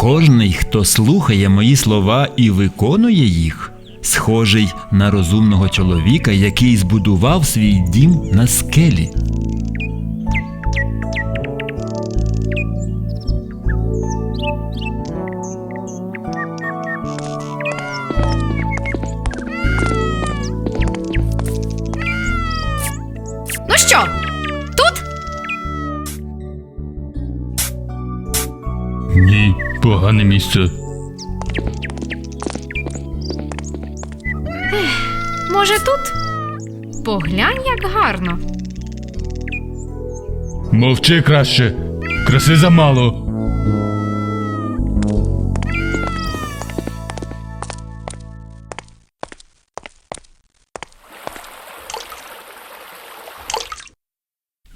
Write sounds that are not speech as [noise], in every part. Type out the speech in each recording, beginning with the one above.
Кожний, хто слухає мої слова і виконує їх, схожий на розумного чоловіка, який збудував свій дім на скелі. Ну що, тут? Ні, погане місце. Може, тут? Поглянь, як гарно. Мовчи краще. Краси замало.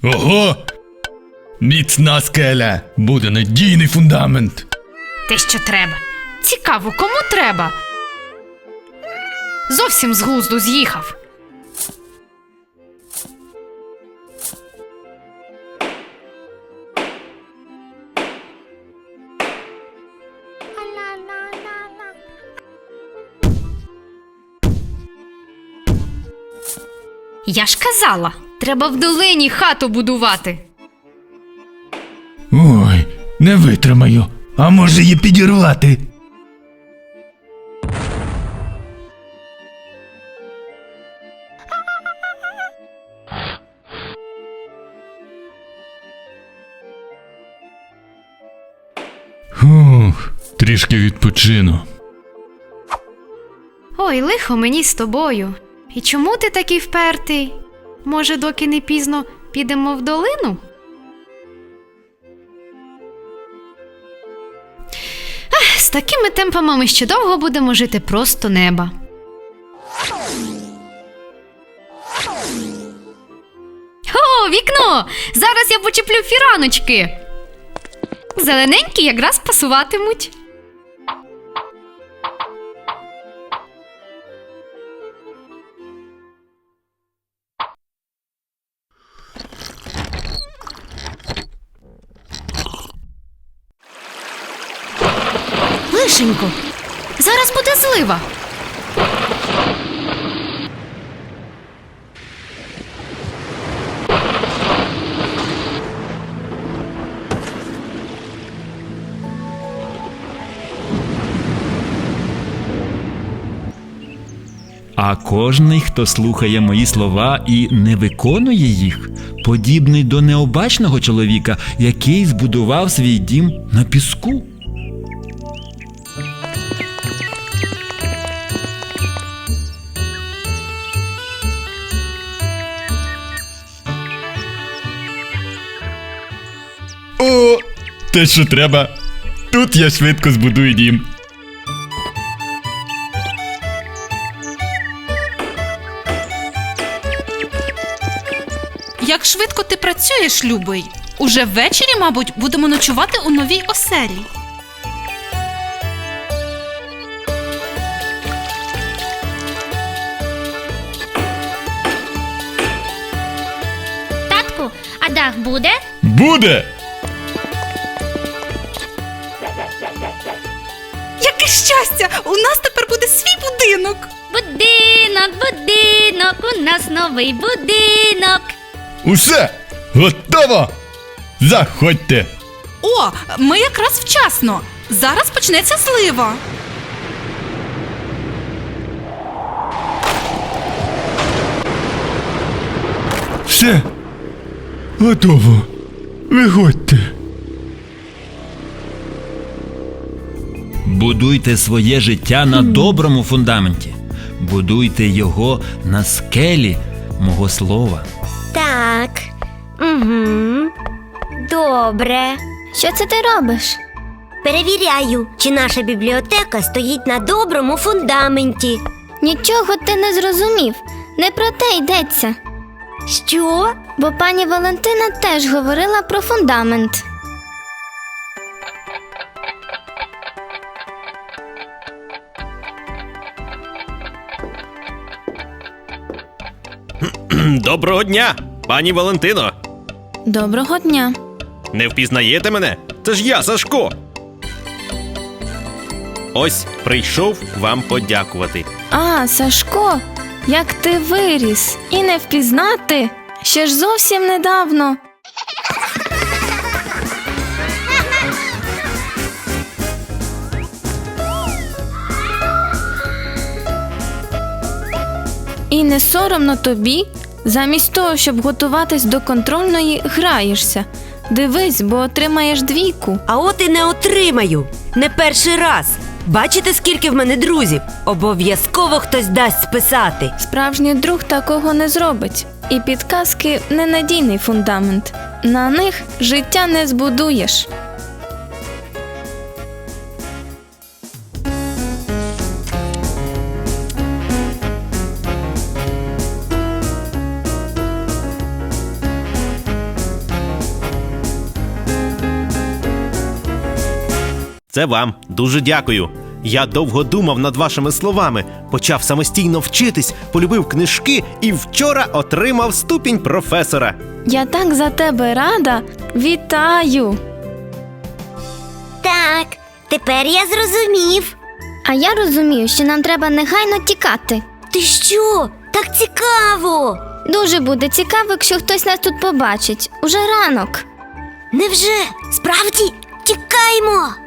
Ого! Міцна скеля! Буде надійний фундамент. Те, що треба. Цікаво, кому треба? Зовсім з глузду з'їхав. Я ж казала, треба в долині хату будувати. Ой, не витримаю. А може її підірвати? Фух, трішки відпочину. Ой, лихо мені з тобою. І чому ти такий впертий? Може, доки не пізно підемо в долину? Такими темпами ми ще довго будемо жити просто неба. О, вікно! Зараз я почеплю фіраночки. Зелененькі якраз пасуватимуть. Лишенько, зараз буде злива. А кожний, хто слухає мої слова і не виконує їх, подібний до необачного чоловіка, який збудував свій дім на піску. Те, що треба. Тут я швидко збудую дім. Як швидко ти працюєш, любий? Уже ввечері, мабуть, будемо ночувати у новій оселі. Татку, а дах буде? Буде! Яке щастя! У нас тепер буде свій будинок. Будинок, будинок, у нас новий будинок. Усе готово. Заходьте. О, ми якраз вчасно. Зараз почнеться злива. Все готово. Виходьте. Будуйте своє життя на доброму фундаменті. Будуйте його на скелі мого слова. Так. Угу. Добре. Що це ти робиш? Перевіряю, чи наша бібліотека стоїть на доброму фундаменті. Нічого ти не зрозумів. Не про те йдеться. Що? Бо пані Валентина теж говорила про фундамент. [clears throat] Доброго дня, пані Валентино. Доброго дня. Не впізнаєте мене? Це ж я, Сашко. Ось прийшов вам подякувати. А, Сашко, як ти виріс і не впізнати ще ж зовсім недавно. І не соромно тобі, замість того, щоб готуватись до контрольної, граєшся. Дивись, бо отримаєш двійку. А от і не отримаю. Не перший раз. Бачите, скільки в мене друзів? Обов'язково хтось дасть списати. Справжній друг такого не зробить. І підказки ненадійний фундамент. На них життя не збудуєш. Це вам дуже дякую. Я довго думав над вашими словами, почав самостійно вчитись, полюбив книжки і вчора отримав ступінь професора. Я так за тебе рада. Вітаю! Так, тепер я зрозумів. А я розумію, що нам треба негайно тікати. Ти що? Так цікаво. Дуже буде цікаво, якщо хтось нас тут побачить. Уже ранок. Невже? Справді? Тікаймо.